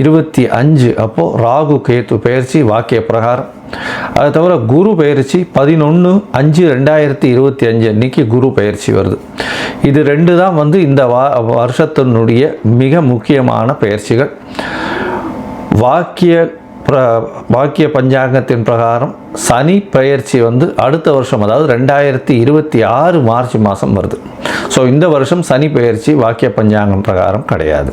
இருபத்தி அஞ்சு அப்போது ராகு கேத்து பயிற்சி வாக்கிய பிரகாரம். அது தவிர குரு பயிற்சி பதினொன்று அஞ்சு ரெண்டாயிரத்தி இருபத்தி அஞ்சு அன்னைக்கு குரு பயிற்சி வருது. இது ரெண்டு தான் வந்து இந்த வா வருஷத்தினுடைய மிக முக்கியமான பயிற்சிகள் வாக்கிய பிர வாக்கிய பஞ்சாங்கத்தின் பிரகாரம் சனி பயிற்சி வந்து அடுத்த வருஷம் அதாவது ரெண்டாயிரத்தி இருபத்தி ஆறு மார்ச் மாதம் வருது. ஸோ இந்த வருஷம் சனி பயிற்சி வாக்கிய பஞ்சாங்கம் பிரகாரம் கிடையாது.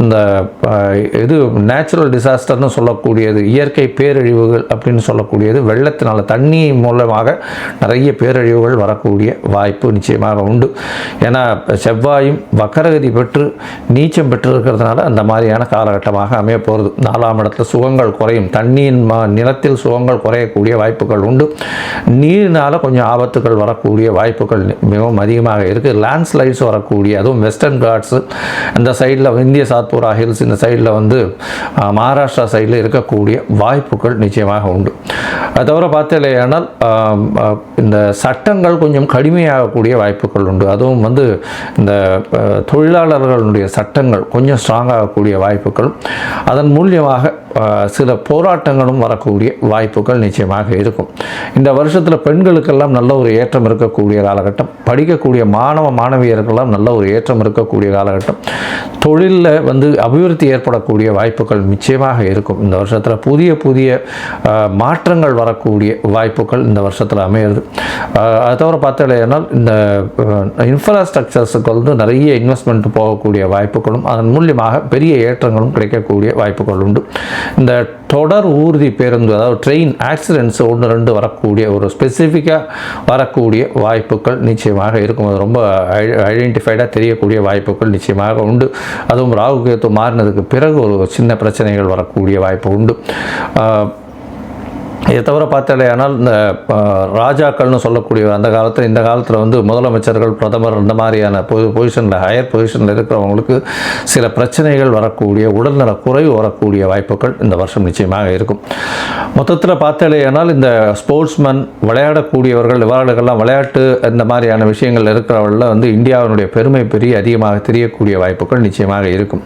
இந்த இது நேச்சுரல் டிசாஸ்டர்னு சொல்லக்கூடியது இயற்கை பேரழிவுகள் அப்படின்னு சொல்லக்கூடியது வெள்ளத்தினால் தண்ணி மூலமாக நிறைய பேரழிவுகள் வரக்கூடிய வாய்ப்பு நிச்சயமாக உண்டு. ஏன்னா செவ்வாயும் வக்கரகதி பெற்று நீச்சம் பெற்று இருக்கிறதுனால அந்த மாதிரியான காலகட்டமாக அமைய போகிறது நாலாம் இடத்துல சுகங்கள் குறையும். தண்ணியின் மா நிலத்தில் சுகங்கள் குறையக்கூடிய வாய்ப்புகள் உண்டு. நீரினால் கொஞ்சம் ஆபத்துகள் வரக்கூடிய வாய்ப்புகள் மிகவும் அதிகமாக இருக்குது லேண்ட்ஸ்லைட்ஸ் வரக்கூடிய அதுவும் வெஸ்டர்ன் காட்ஸு அந்த சைடில் இந்திய சாத் சாத்பூரா ஹில்ஸ் இந்த சைடில் வந்து மகாராஷ்டிரா சைடில் இருக்கக்கூடிய வாய்ப்புகள் நிச்சயமாக உண்டு. அது தவிர பார்த்தீங்களேனால் இந்த சட்டங்கள் கொஞ்சம் கடுமையாகக்கூடிய வாய்ப்புகள் உண்டு. அதுவும் வந்து இந்த தொழிலாளர்களுடைய சட்டங்கள் கொஞ்சம் ஸ்ட்ராங் ஆகக்கூடிய அதன் மூலியமாக சில போராட்டங்களும் வரக்கூடிய வாய்ப்புகள் நிச்சயமாக இருக்கும். இந்த வருஷத்தில் பெண்களுக்கெல்லாம் நல்ல ஒரு ஏற்றம் இருக்கக்கூடிய காலகட்டம். படிக்கக்கூடிய மாணவ மாணவியர்களெல்லாம் நல்ல ஒரு ஏற்றம் இருக்கக்கூடிய காலகட்டம். தொழிலில் வந்து அபிவிருத்தி ஏற்படக்கூடிய வாய்ப்புகள் நிச்சயமாக இருக்கும். இந்த வருஷத்தில் புதிய புதிய மாற்றங்கள் வரக்கூடிய வாய்ப்புகள் இந்த வருஷத்தில் அமையிறது. அது தவிர பார்த்தீங்கன்னா இந்த இன்ஃப்ராஸ்ட்ரக்சர்ஸுக்கு வந்து நிறைய இன்வெஸ்ட்மெண்ட் போகக்கூடிய வாய்ப்புகளும் அதன் மூலியமாக பெரிய ஏற்றங்களும் கிடைக்கக்கூடிய வாய்ப்புகள் உண்டு. இந்த தொடர் ஊர்தி பேருந்து அதாவது ட்ரெயின் ஆக்சிடென்ட்ஸ் ஒன்று ரெண்டு வரக்கூடிய ஒரு ஸ்பெசிஃபிக்காக வரக்கூடிய வாய்ப்புகள் நிச்சயமாக இருக்கும். அது ரொம்ப ஐடென்டிஃபைடாக தெரியக்கூடிய வாய்ப்புகள் நிச்சயமாக உண்டு. அதுவும் ராகு கேத்து மாறினதுக்கு பிறகு ஒரு சின்ன பிரச்சனைகள் வரக்கூடிய வாய்ப்பு உண்டு. இதை தவிர பார்த்தாலேயானால் இந்த ராஜாக்கள்னு சொல்லக்கூடிய அந்த காலத்தில் இந்த காலத்தில் வந்து முதலமைச்சர்கள் பிரதமர் இந்த மாதிரியான பொ பொசிஷனில் ஹையர் பொசிஷனில் இருக்கிறவங்களுக்கு சில பிரச்சனைகள் வரக்கூடிய உடல்நல குறைவு வரக்கூடிய வாய்ப்புகள் இந்த வருஷம் நிச்சயமாக இருக்கும். மொத்தத்தில் பார்த்தாலேயானால் இந்த ஸ்போர்ட்ஸ்மேன் விளையாடக்கூடியவர்கள் இவர்களுக்கெல்லாம் விளையாட்டு இந்த மாதிரியான விஷயங்கள் இருக்கிறவர்கள் வந்து இந்தியாவினுடைய பெருமை பெரிய அதிகமாக தெரியக்கூடிய வாய்ப்புகள் நிச்சயமாக இருக்கும்.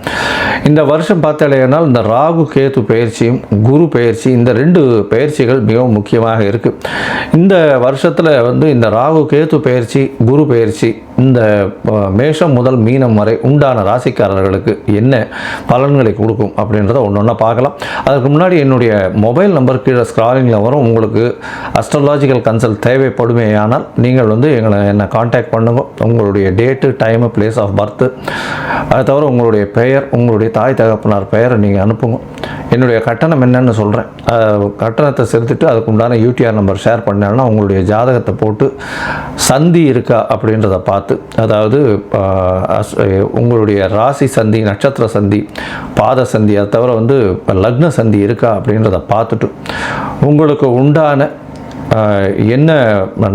இந்த வருஷம் பார்த்தாலேயானால் இந்த ராகு கேது பயிற்சியும் குரு பயிற்சி இந்த ரெண்டு பயிற்சிகள் மிகவும் முக்கியமாக இருக்குது இந்த வருஷத்தில் வந்து இந்த ராகு கேத்து பயிற்சி குரு பயிற்சி இந்த மேஷம் முதல் மீனம் வரை உண்டான ராசிக்காரர்களுக்கு என்ன பலன்களை கொடுக்கும் அப்படின்றத ஒன்று ஒன்றா பார்க்கலாம். அதுக்கு முன்னாடி என்னுடைய மொபைல் நம்பர் கீழே ஸ்க்ராலிங்கில் வரும். உங்களுக்கு அஸ்ட்ராலாஜிக்கல் கன்சல்ட் தேவைப்படுமேயானால் நீங்கள் வந்து எங்களை என்னை காண்டாக்ட் பண்ணுங்கள் உங்களுடைய date time place of birth அது தவிர உங்களுடைய பெயர் உங்களுடைய தாய் தகப்பனார் பெயரை நீங்கள் அனுப்புங்க. என்னுடைய கட்டணம் என்னன்னு சொல்கிறேன் கட்டணத்தை செலுத்திட்டு அதுக்கு உண்டான யூடிஆர் நம்பர் ஷேர் பண்ணேன்னா உங்களுடைய ஜாதகத்தை போட்டு சந்தி இருக்கா அப்படின்றத பார்த்து அதாவது அஸ்- உங்களுடைய ராசி சந்தி நட்சத்திர சந்தி பாத சந்தி அதை தவிர வந்து லக்ன சந்தி இருக்கா அப்படின்றத பார்த்துட்டு உங்களுக்கு உண்டான என்ன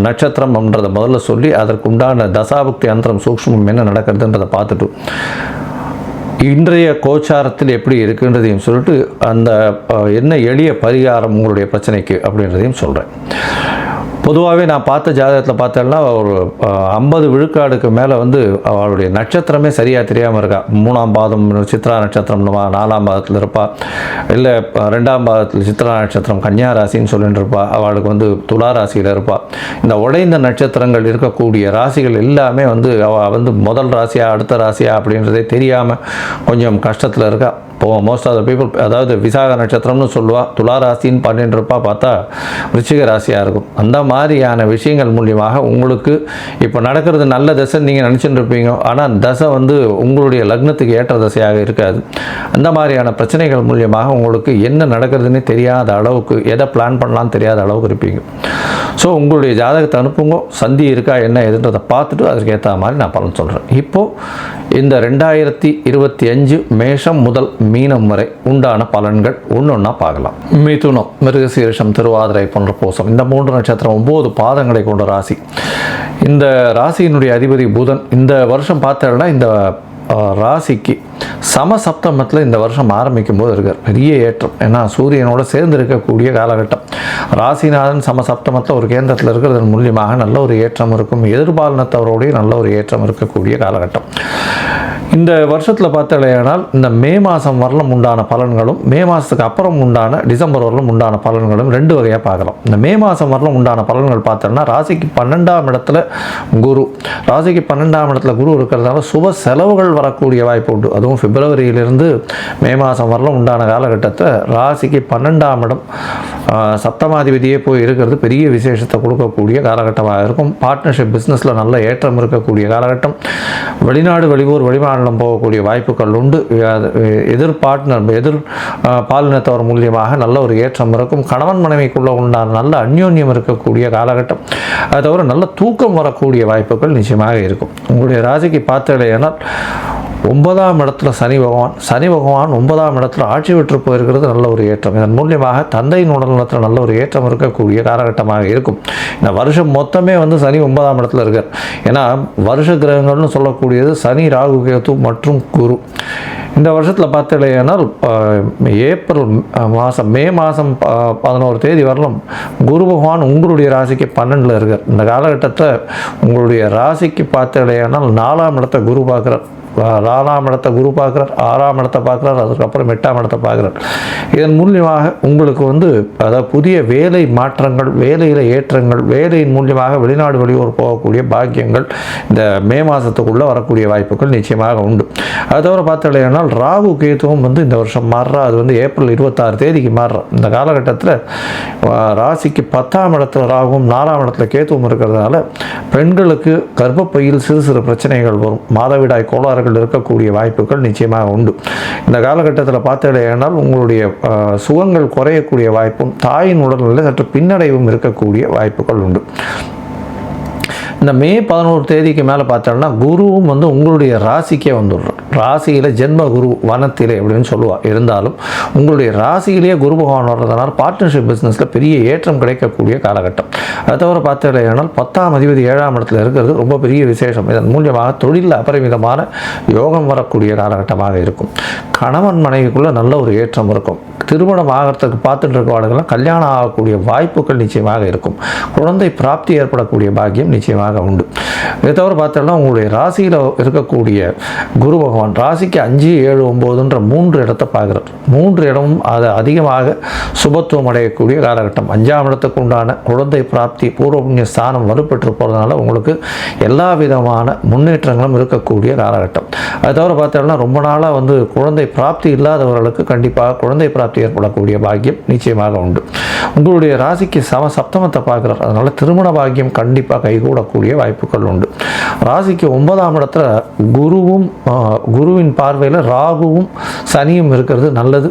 நட்சத்திரம்ன்றதை முதல்ல சொல்லி அதற்கு உண்டான தசாபக்தி அந்தரம் சூக்ஷ்மம் என்ன நடக்கிறதுன்றதை பார்த்துட்டு இன்றைய கோச்சாரத்தில் எப்படி இருக்குன்றதையும் சொல்லிட்டு அந்த என்ன எளிய பரிகாரம் உங்களுடைய பிரச்சனைக்கு அப்படின்றதையும் சொல்கிறேன் பொதுவாகவே நான் பார்த்த ஜாதகத்தில் பார்த்தேன்னா ஒரு ஐம்பது விழுக்காடுக்கு மேலே வந்து அவளுடைய நட்சத்திரமே சரியாக தெரியாமல் இருக்கா. மூணாம் பாதம் சித்ரா நட்சத்திரம்னுவா நாலாம் பாதத்தில் இருப்பா. இல்லை ரெண்டாம் பாதத்தில் சித்ரா நட்சத்திரம் கன்னியா ராசின்னு சொல்லிட்டு இருப்பா. அவளுக்கு வந்து துலா ராசியில் இருப்பா. இந்த உடைந்த நட்சத்திரங்கள் இருக்கக்கூடிய ராசிகள் எல்லாமே வந்து அவள் வந்து முதல் ராசியா அடுத்த ராசியா அப்படின்றதே தெரியாமல் கொஞ்சம் கஷ்டத்தில் இருக்கா. இப்போ மோஸ்ட் ஆஃப் த பீப்புள் அதாவது விசாக நட்சத்திரம்னு சொல்லுவாள் துலா ராசின்னு பண்ணிட்டு இருப்பா. பார்த்தா ரிச்சிக ராசியாக இருக்கும். அந்த மாதிரி மாதிரியான விஷயங்கள் மூலியமாக உங்களுக்கு இப்போ நடக்கிறது நல்ல தசை நீங்கள் நினச்சிட்டு இருப்பீங்க. ஆனால் தசை வந்து உங்களுடைய லக்னத்துக்கு ஏற்ற தசையாக இருக்காது. அந்த மாதிரியான பிரச்சனைகள் மூலியமாக உங்களுக்கு என்ன நடக்கிறதுனே தெரியாத அளவுக்கு எதை பிளான் பண்ணலாம்னு தெரியாத அளவுக்கு இருப்பீங்க. ஸோ உங்களுடைய ஜாதகத்தை அனுப்புங்க. சந்தி இருக்கா என்ன எதுன்றதை பார்த்துட்டு அதற்கு ஏற்ற மாதிரி நான் பலன் சொல்கிறேன் இப்போது இந்த ரெண்டாயிரத்தி இருபத்தி அஞ்சு மேஷம் முதல் மீனம் வரை உண்டான பலன்கள் ஒன்று ஒன்றா பார்க்கலாம். மிதுனம் மிருகசீரிஷம் திருவாதிரை போன்ற பூசம் இந்த மூன்று நட்சத்திரம் ஒம்பது பாதங்களை கொண்ட ராசி. இந்த ராசியினுடைய அதிபதி புதன் இந்த வருஷம் பார்த்தோம்னா இந்த ராசிக்கு சமசப்தமத்தில் இந்த வருஷம் ஆரம்பிக்கும் போது இருக்கார். பெரிய ஏற்றம். ஏன்னா சூரியனோட சேர்ந்து இருக்கக்கூடிய காலகட்டம். ராசிநாதன் சமசப்தமத்தில் ஒரு கேந்திரத்தில் இருக்கிறதன் மூலியமாக நல்ல ஒரு ஏற்றம் இருக்கும். எதிர்பாலனத்தவரோடைய நல்ல ஒரு ஏற்றம் இருக்கக்கூடிய காலகட்டம். இந்த வருஷத்தில் பார்த்தாலேயானால் இந்த மே மாதம் வரலும் உண்டான பலன்களும் மே மாதத்துக்கு அப்புறம் உண்டான டிசம்பர் வரலும் உண்டான பலன்களும் ரெண்டு வகையாக பார்க்கலாம். இந்த மே மாதம் வரலும் உண்டான பலன்கள் பார்த்தோம்னா ராசிக்கு பன்னெண்டாம் இடத்துல குரு. ராசிக்கு பன்னெண்டாம் இடத்துல குரு இருக்கிறதுனால சுப செலவுகள் வரக்கூடிய வாய்ப்பு உண்டு. அதுவும் பிப்ரவரியிலிருந்து மே மாதம் வரலும் உண்டான காலகட்டத்தை ராசிக்கு பன்னெண்டாம் இடம் சப்தமாதிபதியே போய் இருக்கிறது பெரிய விசேஷத்தை கொடுக்கக்கூடிய காலகட்டமாக இருக்கும். பார்ட்னர்ஷிப் பிஸ்னஸில் நல்ல ஏற்றம் இருக்கக்கூடிய காலகட்டம். வெளிநாடு வெளியூர் மாநிலம் போகக்கூடிய வாய்ப்புகள் உண்டு. எதிர் பார்ட்னர் எதிர் பாலினத்தவர் மூலியமாக நல்ல ஒரு ஏற்றம் இருக்கும். கணவன் மனைவிக்குள்ள உண்டான நல்ல அந்யோன்யம் இருக்கக்கூடிய காலகட்டம். அது தவிர நல்ல தூக்கம் வரக்கூடிய வாய்ப்புகள் நிச்சயமாக இருக்கும். உங்களுடைய ராசிக்கு பார்த்தீங்கன்னா ஒன்பதாம் இடத்துல சனி பகவான் சனி பகவான் ஒன்பதாம் இடத்துல ஆட்சி பெற்று போயிருக்கிறது நல்ல ஒரு ஏற்றம். இதன் மூலியமாக தந்தையின் உடல்நலத்தில் நல்ல ஒரு ஏற்றம் இருக்கக்கூடிய காலகட்டமாக இருக்கும். இந்த வருஷம் மொத்தமே வந்து சனி ஒன்பதாம் இடத்துல இருக்கார். ஏன்னா வருஷ கிரகங்கள்னு சொல்லக்கூடியது சனி ராகு கேது மற்றும் குரு. இந்த வருஷத்தில் பார்த்தீங்கன்னா ஏப்ரல் மாதம் மே மாதம் பதினோரு தேதி வரலும் குரு பகவான் உங்களுடைய ராசிக்கு பன்னெண்டில் இருக்கார். இந்த காலகட்டத்தை உங்களுடைய ராசிக்கு பார்த்தீங்கன்னா நாலாம் இடத்தை குரு பார்க்குறார். நாலாம் இடத்தை குரு பார்க்குறார் ஆறாம் இடத்தை பார்க்குறார் அதுக்கப்புறம் எட்டாம் இடத்தை பார்க்குறார். இதன் மூலியமாக உங்களுக்கு வந்து அதாவது புதிய வேலை மாற்றங்கள் வேலையில் ஏற்றங்கள் வேலையின் மூலியமாக வெளிநாடு வெளியூர் போகக்கூடிய பாக்கியங்கள் இந்த மே மாதத்துக்குள்ளே வரக்கூடிய வாய்ப்புகள் நிச்சயமாக உண்டு. அது தவிர பார்த்தீங்கன்னா ராகு கேதுவும் வந்து இந்த வருஷம் மாறுறா அது வந்து ஏப்ரல் இருபத்தாறு தேதிக்கு மாறுறா இந்த காலகட்டத்தில் ராசிக்கு பத்தாம் இடத்துல ராகுவும் நாலாம் இடத்துல கேதுவும் இருக்கிறதுனால பெண்களுக்கு கர்ப்பப்பையில் சிறு சிறு பிரச்சனைகள் வரும். மாதவிடாய் கோளாறு அவர்கள் இருக்கக்கூடிய வாய்ப்புகள் நிச்சயமாக உண்டு. இந்த காலகட்டத்தில் பார்த்தடையானால் உங்களுடைய அஹ், சுகங்கள் குறையக்கூடிய வாய்ப்பும் தாயின் உடல்நிலை சற்று பின்னடைவும் இருக்கக்கூடிய வாய்ப்புகள் உண்டு. இந்த மே பதினோரு தேதிக்கு மேலே பார்த்தோம்னா குருவும் வந்து உங்களுடைய ராசிக்கே வந்துடுறோம் ராசியில் ஜென்ம குரு வனத்திலே அப்படின்னு சொல்லுவாள் இருந்தாலும் உங்களுடைய ராசியிலேயே குரு பகவான் வர்றதுனால பார்ட்னர்ஷிப் பிஸ்னஸில் பெரிய ஏற்றம் கிடைக்கக்கூடிய காலகட்டம். அது தவிர பார்த்தீங்கன்னா பத்தாம் அதிபதி ஏழாம் இடத்துல இருக்கிறது ரொம்ப பெரிய விசேஷம். இதன் மூலியமாக தொழிலில் அபரிமிதமான யோகம் வரக்கூடிய காலகட்டமாக இருக்கும். கணவன் மனைவிக்குள்ளே நல்ல ஒரு ஏற்றம் இருக்கும். திருமணம் ஆகிறதுக்கு பார்த்துட்டு இருக்கவாளுக்கெல்லாம் கல்யாணம் ஆகக்கூடிய வாய்ப்புகள் நிச்சயமாக இருக்கும். குழந்தை பிராப்தி ஏற்படக்கூடிய பாக்கியம் நிச்சயமாக உண்டு. இதை தவிர பார்த்தோம்னா உங்களுடைய ராசியில் இருக்கக்கூடிய குரு பகவான் ராசிக்கு அஞ்சு ஏழு ஒம்போதுன்ற மூன்று இடத்தை பார்க்குறார். மூன்று இடமும் அது அதிகமாக சுபத்துவம் அடையக்கூடிய காலகட்டம். அஞ்சாம் இடத்துக்கு உண்டான குழந்தை பிராப்தி பூர்வபுண்ணிய ஸ்தானம் வலுப்பெற்று போகிறதுனால உங்களுக்கு எல்லா விதமான முன்னேற்றங்களும் இருக்கக்கூடிய காலகட்டம். அது தவிர பார்த்தோம்னா ரொம்ப நாளாக வந்து குழந்தை பிராப்தி இல்லாதவர்களுக்கு கண்டிப்பாக குழந்தை பிராப்தி ஏற்படக்கூடிய பாக்கியம் நிச்சயமாக உண்டு. உங்களுடைய ராசிக்கு சம சப்தமத்தை பார்க்குறார். அதனால் திருமண பாக்கியம் கண்டிப்பாக கைகூடக்கூடிய வாய்ப்புகள் உண்டு. ராசிக்கு ஒன்பதாம் இடத்துல குருவும் குருவின் பார்வையில் ராகுவும் சனியும் இருக்கிறது நல்லது.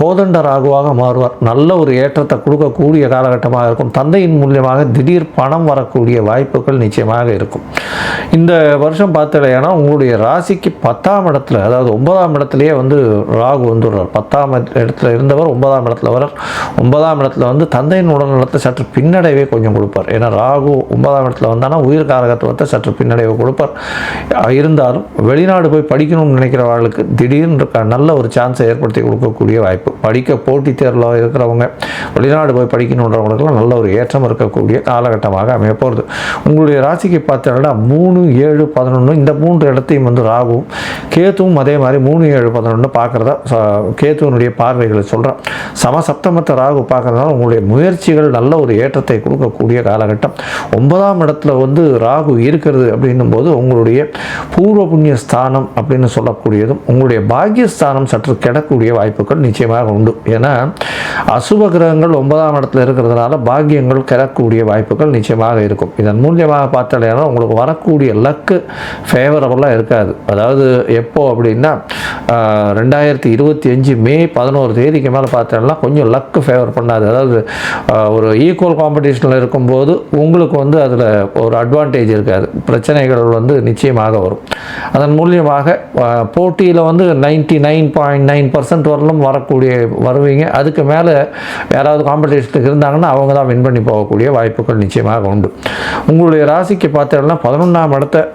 கோதண்ட ராகுவாக மாறுவார். நல்ல ஒரு ஏற்றத்தை கொடுக்கக்கூடிய காலகட்டமாக இருக்கும். தந்தையின் மூலியமாக திடீர் பணம் வரக்கூடிய வாய்ப்புகள் நிச்சயமாக இருக்கும். இந்த வருஷம் பார்த்தலையானா உங்களுடைய ராசிக்கு பத்தாம் இடத்துல அதாவது ஒன்பதாம் இடத்துலயே வந்து ராகு வந்துடுறார். பத்தாம் இடத்துல இருந்தவர் ஒன்பதாம் இடத்துல வரார் ஒன்பதாம் இடத்துல வந்து தந்தையின் உடல்நலத்தை சற்று பின்னடைவே கொஞ்சம் கொடுப்பார். ஏன்னா ராகு ஒன்பதாம் இடத்துல வந்தானா உயிர் காரகத்துவத்தை சற்று பின்னடைவை கொடுப்பார். இருந்தாலும் வெளிநாடு போய் படிக்கணும்னு நினைக்கிறவர்களுக்கு திடீர்னு க- நல்ல ஒரு சான்ஸை ஏற்படுத்தி கொடுக்கக்கூடிய வாய்ப்பு. படிக்க போட்டித் தேர்வில் இருக்கிறவங்க வெளிநாடு போய் படிக்கணுன்றவங்களுக்குலாம் நல்ல ஒரு ஏற்றம் இருக்கக்கூடிய காலகட்டமாக அமைய போகிறது உங்களுடைய ராசிக்கு பார்த்தீங்கன்னா மூணு ஏழு பதினொன்று இந்த மூன்று இடத்தையும் வந்து ராகுவும் கேத்துவும் அதே மாதிரி மூணு ஏழு பதினொன்று பார்க்குறதா கேத்துவனுடைய பார்வைகளை சொல்கிறேன் சமசப்தமத்தை ராகு பார்க்குறதுனால உங்களுடைய முயற்சிகள் நல்ல ஒரு ஏற்றத்தை கொடுக்கக்கூடிய காலகட்டம். ஒன்பதாம் இடத்துல வந்து ராகு இருக்கிறது அப்படின்னும் போது உங்களுடைய பூர்வ புண்ணிய ஸ்தானம் அப்படின்னு சொல்லக்கூடியதும் உங்களுடைய பாக்கியஸ்தானம் சற்று கிடக்கக்கூடிய வாய்ப்புகள் நிச்சயமாக உண்டு. ஏன்னா அசுப கிரகங்கள் ஒன்பதாம் இடத்துல இருக்கிறதுனால பாக்கியங்கள் கிடக்கூடிய வாய்ப்புகள் நிச்சயமாக இருக்கும். இதன் மூலியமாக பார்த்தாலேனா உங்களுக்கு வரக்கூடிய லக்கு ஃபேவரபுளாக இருக்காது. அதாவது எப்போது அப்படின்னா ரெண்டாயிரத்தி இருபத்தி அஞ்சு மே பதினோரு தேதிக்கு மேலே பார்த்தோம்னா கொஞ்சம் லக்கு ஃபேவர் பண்ணாது. அதாவது ஒரு ஈக்குவல் காம்படிஷனில் இருக்கும்போது உங்களுக்கு வந்து அதில் ஒரு அட்வான்டேஜ் இருக்காது. பிரச்சனைகள் வந்து நிச்சயமாக வரும். அதன் மூலியமாக போட்டியில் வந்து ninety nine point nine percent வரலும் வரக்கூடிய வருவீங்க. அதுக்கு மேலே யாராவது காம்படிஷனுக்கு இருந்தாங்கன்னா அவங்க தான் வின் பண்ணி போகக்கூடிய வாய்ப்புகள் நிச்சயமாக உண்டு. உங்களுடைய ராசிக்கு பார்த்தோம்னா பதினொன்றாம் இடத்த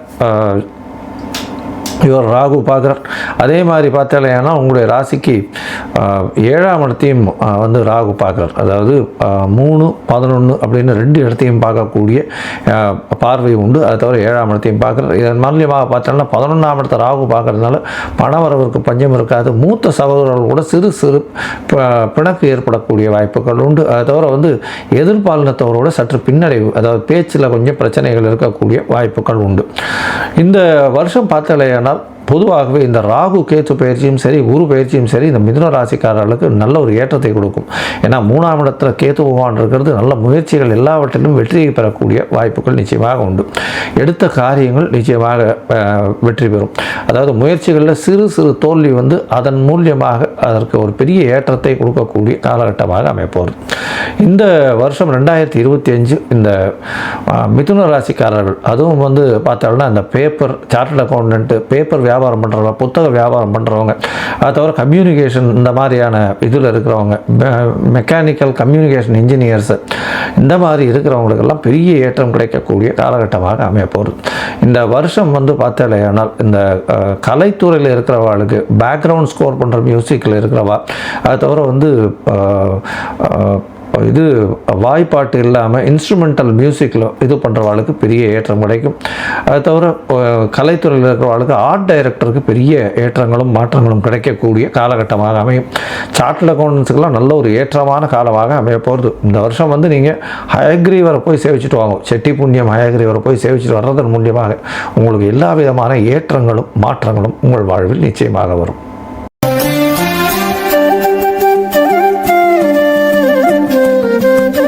இவர் ராகு பார்க்குறார். அதே மாதிரி பார்த்தாலேனா உங்களுடைய ராசிக்கு ஏழாம் இடத்தையும் வந்து ராகு பார்க்குறார். அதாவது மூணு பதினொன்று அப்படின்னு ரெண்டு இடத்தையும் பார்க்கக்கூடிய பார்வை உண்டு. அதை தவிர ஏழாம் இடத்தையும் பார்க்குறார். இதன் மாநிலமாக பார்த்தோம்னா பதினொன்றாம் இடத்தை ராகு பார்க்கறதுனால பணவரவருக்கு பஞ்சம் இருக்காது. மூத்த சகோதரர்கள் கூட சிறு சிறு பிணக்கு ஏற்படக்கூடிய வாய்ப்புகள் உண்டு. அதை தவிர வந்து எதிர்பாலினத்தவரோட சற்று பின்னடைவு அதாவது பேச்சில் கொஞ்சம் பிரச்சனைகள் இருக்கக்கூடிய வாய்ப்புகள் உண்டு. இந்த வருஷம் பார்த்தாலேயானால் பொதுவாகவே இந்த ராகு கேத்து பயிற்சியும் சரி குரு பயிற்சியும் சரி இந்த மிதுன ராசிக்காரர்களுக்கு நல்ல ஒரு ஏற்றத்தை கொடுக்கும். ஏன்னா மூணாம் இடத்துல கேத்து பகவான் இருக்கிறது நல்ல முயற்சிகள் எல்லாவற்றிலும் வெற்றியை பெறக்கூடிய வாய்ப்புகள் நிச்சயமாக உண்டு. எடுத்த காரியங்கள் நிச்சயமாக வெற்றி பெறும். அதாவது முயற்சிகளில் சிறு சிறு தோல்வி வந்து அதன் மூலியமாக அதற்கு ஒரு பெரிய ஏற்றத்தை கொடுக்கக்கூடிய காலகட்டமாக அமைப்போகுது இந்த வருஷம் ரெண்டாயிரத்தி இருபத்தி அஞ்சு இந்த மிதுன ராசிக்காரர்கள் அதுவும் வந்து பார்த்தோம்னா இந்த பேப்பர் சார்ட்டர்ட் அக்கௌண்டன்ட்டு பேப்பர் வியாபாரம் வியாபாரம் பண்ணுறவங்க புத்தக வியாபாரம் பண்ணுறவங்க அது தவிர கம்யூனிகேஷன் இந்த மாதிரியான இதில் இருக்கிறவங்க மெக்கானிக்கல் கம்யூனிகேஷன் இன்ஜினியர்ஸு இந்த மாதிரி இருக்கிறவங்களுக்கெல்லாம் பெரிய ஏற்றம் கிடைக்கக்கூடிய காலகட்டமாக அமைய போகிறது இந்த வருஷம் வந்து பார்த்தாலேயானால் இந்த கலைத்துறையில் இருக்கிறவர்களுக்கு பேக்ரவுண்ட் ஸ்கோர் பண்ணுற மியூசிக்கில் இருக்கிறவா அது தவிர வந்து இது வாய்ப்பாட்டு இல்லாமல் இன்ஸ்ட்ருமெண்டல் மியூசிக்கில் இது பண்ணுறவாளுக்கு பெரிய ஏற்றம் கிடைக்கும். அது தவிர கலைத்துறையில் இருக்கிறவாளுக்கு ஆர்ட் டைரக்டருக்கு பெரிய ஏற்றங்களும் மாற்றங்களும் கிடைக்கக்கூடிய காலகட்டமாக அமையும். சார்ட்டர்ட் அக்கௌண்டன்ஸுக்கெல்லாம் நல்ல ஒரு ஏற்றமான காலமாக அமைய போகிறது இந்த வருஷம் வந்து நீங்கள் ஹயக்ரீவரை போய் சேவிச்சுட்டு வாங்க. செட்டி புண்ணியம் ஹயக்ரீவரை போய் சேவிச்சுட்டு வர்றதன் மூலியமாக உங்களுக்கு எல்லா விதமான ஏற்றங்களும் மாற்றங்களும் உங்கள் வாழ்வில் நிச்சயமாக வரும்.